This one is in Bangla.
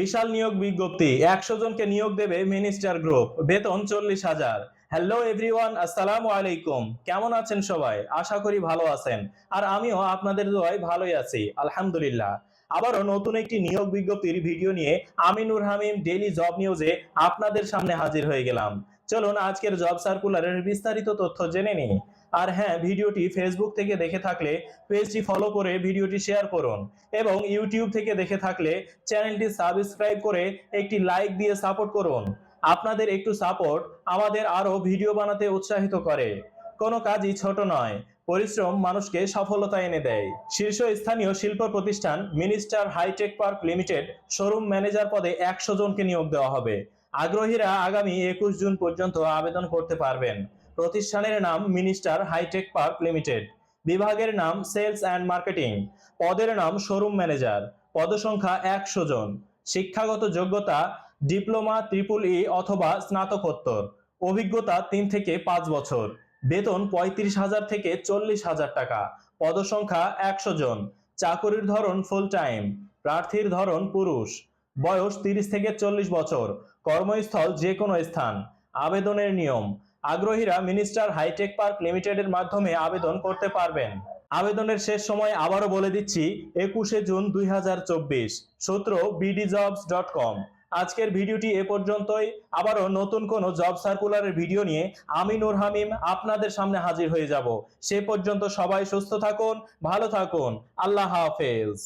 বিশাল নিয়োগ বিজ্ঞপ্তি, একশো জনকে নিয়োগ দেবে মিনিস্টার গ্রুপ, বেতন চল্লিশ হাজার। হ্যালো এভরিওয়ান আসসালামু আলাইকুম। কেমন আছেন সবাই? আশা করি ভালো আছেন। আর আমিও আপনাদের দোয়ায় ভালোই আছি, আলহামদুলিল্লাহ। আবারও নতুন একটি নিয়োগ বিজ্ঞপ্তির ভিডিও নিয়ে আমিনুর হামিম ডেইলি জব নিউজে আপনাদের সামনে হাজির হয়ে গেলাম। চলুন আজকের জব সার্কুলারের বিস্তারিত তথ্য জেনে নিই। আর হ্যাঁ ভিডিওটি ফেসবুক থেকে দেখে থাকলে পেজটি ফলো করে ভিডিওটি শেয়ার করুন এবং ইউটিউব থেকে দেখে থাকলে চ্যানেলটি সাবস্ক্রাইব করে একটি লাইক দিয়ে সাপোর্ট করুন। আপনাদের একটু সাপোর্ট আমাদের আরও ভিডিও বানাতে উৎসাহিত করে। কোনো কাজই ছোট নয়, পরিশ্রম মানুষকে সফলতা এনে দেয়। শীর্ষস্থানীয় শিল্প প্রতিষ্ঠান minister hitech park limited showroom manager পদে একশো জনকে নিয়োগ দেওয়া হবে। আগ্রহীরা আগামী একুশ জুন পর্যন্ত আবেদন করতে পারবেন। প্রতিষ্ঠানের নাম মিনিস্টার হাইটেক পার্ক লিমিটেড। বিভাগের নাম সেলস অ্যান্ড মার্কেটিং। পদের নাম শোরুম ম্যানেজার। পদসংখ্যা একশো জন। শিক্ষাগত যোগ্যতা ডিপ্লোমা ট্রিপল ই অথবা স্নাতকোত্তর। অভিজ্ঞতা তিন থেকে পাঁচ বছর। বেতন পঁয়ত্রিশ হাজার থেকে চল্লিশ হাজার টাকা। পদসংখ্যা একশো জন। চাকরির ধরন ফুল টাইম প্রার্থীর ধরন পুরুষ। বয়স তিরিশ থেকে চল্লিশ বছর। কর্মস্থল যে কোনো স্থান। আবেদনের নিয়ম। আগ্রহীরা মিনিস্টার হাইটেক পার্ক লিমিটেডের মাধ্যমে আবেদন করতে পারবেন। আবেদনের শেষ সময় আবারও বলে দিচ্ছি, একুশে জুন দুই সূত্র বিডিজবস ডট কম আজকের ভিডিওটি এ পর্যন্তই। আবারও নতুন কোনো জব সার্কুলারের ভিডিও নিয়ে আমি নূর হামিম আপনাদের সামনে হাজির হয়ে যাব। সে পর্যন্ত সবাই সুস্থ থাকুন, ভালো থাকুন। আল্লাহ হাফেজ।